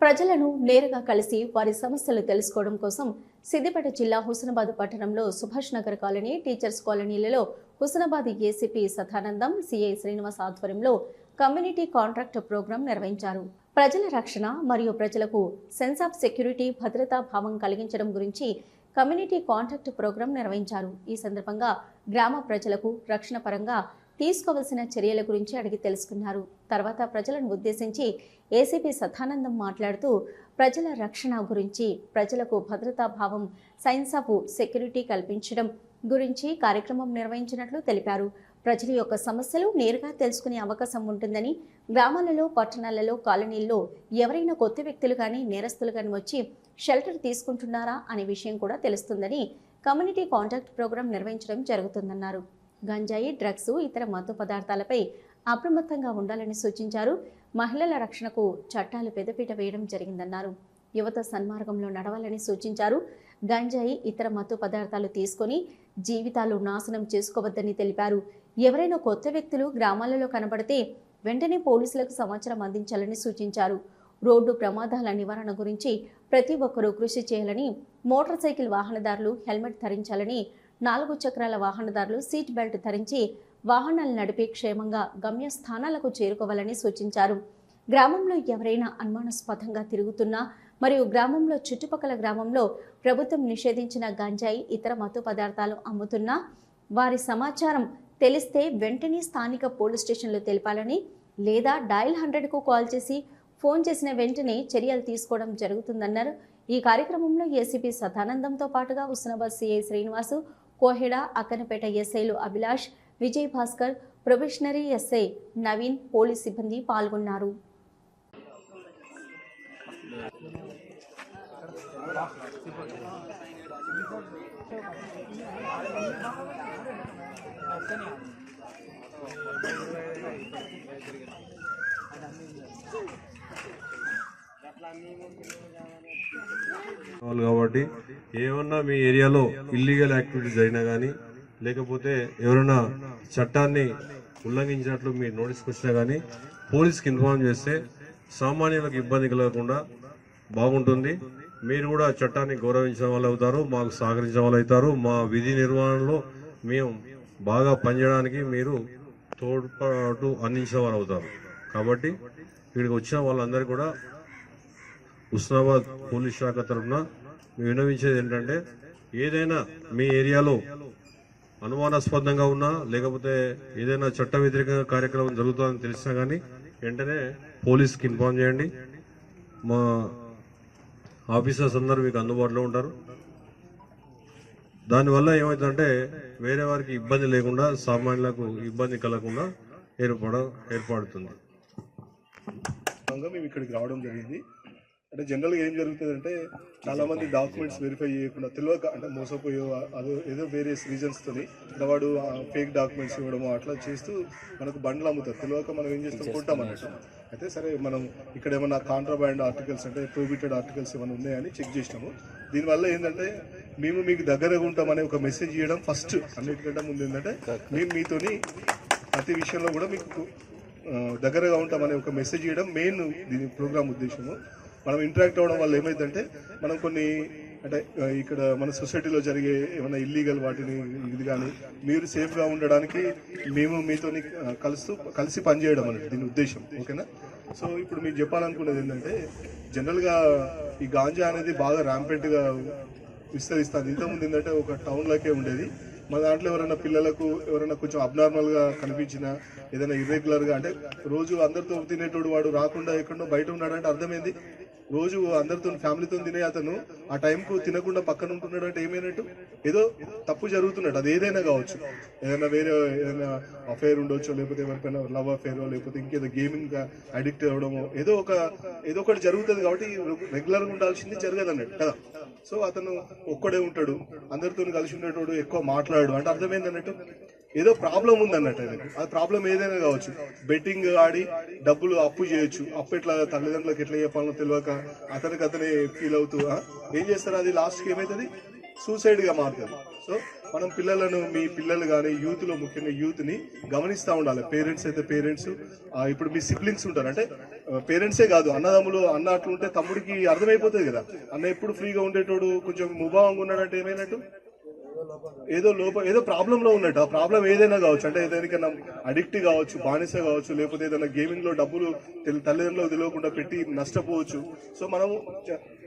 ప్రజలను నేరుగా కలిసి వారి సమస్యలు తెలుసుకోవడం కోసం సిద్దిపేట జిల్లా హుస్నాబాద్ పట్టణంలో సుభాష్ నగర్ కాలనీ టీచర్స్ కాలనీలలో హుస్నాబాద్ ఏసీపీ సదానందం సిఐ శ్రీనివాస్ ఆధ్వర్యంలో కమ్యూనిటీ కాంట్రాక్ట్ ప్రోగ్రాం నిర్వహించారు. ప్రజల రక్షణ మరియు ప్రజలకు సెన్స్ ఆఫ్ సెక్యూరిటీ భద్రతా భావం కలిగించడం గురించి కమ్యూనిటీ కాంట్రాక్ట్ ప్రోగ్రాం నిర్వహించారు. ఈ సందర్భంగా గ్రామ ప్రజలకు రక్షణ పరంగా తీసుకోవాల్సిన చర్యల గురించి అడిగి తెలుసుకున్నారు. తర్వాత ప్రజలను ఉద్దేశించి ఏసీపీ సదానందం మాట్లాడుతూ ప్రజల రక్షణ గురించి ప్రజలకు భద్రతా భావం సైన్స్ ఆఫ్ సెక్యూరిటీ కల్పించడం గురించి కార్యక్రమం నిర్వహించినట్లు తెలిపారు. ప్రజల యొక్క సమస్యలు నేరుగా తెలుసుకునే అవకాశం ఉంటుందని గ్రామాలలో పట్టణాలలో కాలనీల్లో ఎవరైనా కొత్త వ్యక్తులు కానీ నేరస్తులు కానీ వచ్చి షెల్టర్ తీసుకుంటున్నారా అనే విషయం కూడా తెలుస్తుందని కమ్యూనిటీ కాంటాక్ట్ ప్రోగ్రాం నిర్వహించడం జరుగుతుందన్నారు. గంజాయి డ్రగ్స్ ఇతర మత్తు పదార్థాలపై అప్రమత్తంగా ఉండాలని సూచించారు. మహిళల రక్షణకు చట్టాలు పెదపీట వేయడం జరిగిందన్నారు. యువత సన్మార్గంలో నడవాలని సూచించారు. గంజాయి ఇతర మత్తు పదార్థాలు తీసుకొని జీవితాలు నాశనం చేసుకోవద్దని తెలిపారు. ఎవరైనా కొత్త వ్యక్తులు గ్రామాలలో కనబడితే వెంటనే పోలీసులకు సమాచారం అందించాలని సూచించారు. రోడ్డు ప్రమాదాల నివారణ గురించి ప్రతి ఒక్కరూ కృషి చేయాలని మోటార్ సైకిల్ వాహనదారులు హెల్మెట్ ధరించాలని నాలుగు చక్రాల వాహనదారులు సీట్ బెల్ట్ ధరించి వాహనాలు నడిపి క్షేమంగా గమ్యస్థానాలకు చేరుకోవాలని సూచించారు. గ్రామంలో ఎవరైనా అనుమానాస్పదంగా తిరుగుతున్నా మరియు గ్రామంలో చుట్టుపక్కల గ్రామంలో ప్రభుత్వం నిషేధించిన గంజాయి ఇతర మత్తు పదార్థాలు అమ్ముతున్నా వారి సమాచారం తెలిస్తే వెంటనే స్థానిక పోలీస్ స్టేషన్లో తెలపాలని లేదా డయల్ హండ్రెడ్కు కాల్ చేసి ఫోన్ చేసిన వెంటనే చర్యలు తీసుకోవడం జరుగుతుందన్నారు. ఈ కార్యక్రమంలో ఏసీపీ సదానందంతో పాటుగా హుస్నాబాద్ సిఐ శ్రీనివాసు కోహెడ అక్కనపేట ఎస్ఐలు Abhilash Vijay Bhaskar probationary SI Naveen police సిబ్బంది పాల్గొన్నారు. అట్లా కాబట్టి ఏమన్నా మీ ఏరియాలో ఇల్లీగల్ యాక్టివిటీస్ అయినా కానీ లేకపోతే ఎవరైనా చట్టాన్ని ఉల్లంఘించినట్లు మీరు నోటీస్కి వచ్చినా కానీ పోలీస్కి ఇన్ఫార్మ్ చేస్తే సామాన్యులకు ఇబ్బంది కలగకుండా బాగుంటుంది. మీరు కూడా చట్టాన్ని గౌరవించిన వాళ్ళు అవుతారు మాకు సహకరించిన వాళ్ళు అవుతారు. మా విధి నిర్వహణలో మేము బాగా పనిచేయడానికి మీరు తోడ్పాటు అందించిన వాళ్ళు అవుతారు. కాబట్టి ఇక్కడికి వచ్చిన వాళ్ళందరూ కూడా హుస్నాబాద్ పోలీస్ శాఖ తరఫున మేము విన్నవించేది ఏంటంటే ఏదైనా మీ ఏరియాలో అనుమానాస్పదంగా ఉన్నా లేకపోతే ఏదైనా చట్ట వ్యతిరేక కార్యక్రమం జరుగుతుందని తెలిసినా కానీ వెంటనే పోలీస్కి ఇన్ఫామ్ చేయండి. మా ఆఫీసర్స్ అందరూ మీకు అందుబాటులో ఉంటారు. దానివల్ల ఏమవుతుందంటే వేరే వారికి ఇబ్బంది లేకుండా సామాన్యులకు ఇబ్బంది కలగకుండా ఏర్పడ ఏర్పడుతుంది. మేము ఇక్కడికి రావడం జరిగింది. అంటే జనరల్గా ఏం జరుగుతుంది అంటే చాలా మంది డాక్యుమెంట్స్ వెరిఫై చేయకుండా తెలియక అంటే మోసపోయో అదో ఏదో వేరియస్ రీజన్స్తోని అంటే వాడు ఫేక్ డాక్యుమెంట్స్ ఇవ్వడము అట్లా చేస్తూ మనకు బండ్లు అమ్ముతారు. తెలియక మనం ఏం చేస్తాం? కొంటాం అన్నట్టు. అయితే సరే మనం ఇక్కడ ఏమన్నా కాంట్రాబ్యాండ్ ఆర్టికల్స్ అంటే ప్రొహిబిటెడ్ ఆర్టికల్స్ ఏమైనా ఉన్నాయని చెక్ చేసినాము. దీనివల్ల ఏంటంటే మేము మీకు దగ్గరగా ఉంటామనే ఒక మెసేజ్ ఇవ్వడం ఫస్ట్ అన్నిటికంటే ముందు ఏంటంటే మేము మీతోని ప్రతి విషయంలో కూడా మీకు దగ్గరగా ఉంటామనే ఒక మెసేజ్ ఇవ్వడం మెయిన్ దీని ప్రోగ్రామ్ ఉద్దేశము. మనం ఇంటరాక్ట్ అవ్వడం వల్ల ఏమైందంటే మనం కొన్ని అంటే ఇక్కడ మన సొసైటీలో జరిగే ఏమైనా ఇల్లీగల్ వాటిని ఇది కానీ మీరు సేఫ్గా ఉండడానికి మేము మీతోని కలుస్తూ కలిసి పనిచేయడం అనేది దీని ఉద్దేశం ఓకేనా? సో ఇప్పుడు మీకు చెప్పాలనుకునేది ఏంటంటే జనరల్గా ఈ గాంజా అనేది బాగా ర్యాంపెంట్గా విస్తరిస్తుంది. ఇంతకుముందు ఏంటంటే ఒక టౌన్లోకే ఉండేది. మా దాంట్లో ఎవరైనా పిల్లలకు ఎవరైనా కొంచెం అబ్నార్మల్గా కనిపించినా ఏదైనా ఇర్రెగ్యులర్గా అంటే రోజు అందరితో తినేటోడు వాడు రాకుండా ఎక్కడో బయట ఉన్నాడంటే అర్థమైంది. రోజు అందరితో ఫ్యామిలీతో తినే అతను ఆ టైంకు తినకుండా పక్కన ఉంటున్నాడు అంటే ఏమైనట్టు? ఏదో తప్పు జరుగుతున్నట్టు అది ఏదైనా కావచ్చు. ఏదైనా వేరే ఏదైనా అఫేర్ ఉండొచ్చు లేకపోతే ఎవరికైనా లవ్ అఫేర్ లేకపోతే ఇంకేదో గేమింగ్ అడిక్ట్ అవ్వడమో ఏదో ఒక ఏదో ఒకటి జరుగుతుంది కాబట్టి రెగ్యులర్గా ఉండాల్సింది జరగదు అన్నట్టు కదా? సో అతను ఒక్కడే ఉంటాడు. అందరితో కలిసి ఉండేటోడు ఎక్కువ మాట్లాడు. అంటే అర్థమైంది అన్నట్టు? ఏదో ప్రాబ్లం ఉంది అన్నట్టు ఆయనకు ఆ ప్రాబ్లం ఏదైనా కావచ్చు. బెట్టింగ్ ఆడి డబ్బులు అప్పు చేయొచ్చు. అప్పు ఎట్లా తల్లిదండ్రులకు ఎట్లా చెప్పాలో తెలియక అతనికి అతనే ఫీల్ అవుతూ ఏం చేస్తారు? అది లాస్ట్కి ఏమవుతుంది సూసైడ్గా మారుతుంది. సో మనం పిల్లలను మీ పిల్లలు కానీ యూత్లో ముఖ్యంగా యూత్ని గమనిస్తూ ఉండాలి. పేరెంట్స్ అయితే పేరెంట్స్ ఇప్పుడు మీ సిబ్లింగ్స్ ఉంటారు. అంటే పేరెంట్సే కాదు. అన్నదమ్ములు అన్న అట్లుంటే ఉంటే తమ్ముడికి అర్థమైపోతుంది కదా. అన్న ఎప్పుడు ఫ్రీగా ఉండేటోడు? కొంచెం ముభావంగా ఉన్నాడంటే ఏమైనట్టు? ఏదో లోపం ఏదో ప్రాబ్లం లో ఉన్నట్టు. ఆ ప్రాబ్లం ఏదైనా కావచ్చు అంటే ఏదైనా అడిక్ట్ కావచ్చు బానిస కావచ్చు లేకపోతే ఏదైనా గేమింగ్లో డబ్బులు తల్లిదండ్రులు తల్లిదండ్రులకు తెలియకుండా పెట్టి నష్టపోవచ్చు. సో మనము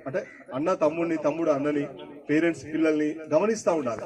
అంటే అన్న తమ్ముడిని తమ్ముడు అన్నని పేరెంట్స్ పిల్లల్ని గమనిస్తూ ఉండాలి.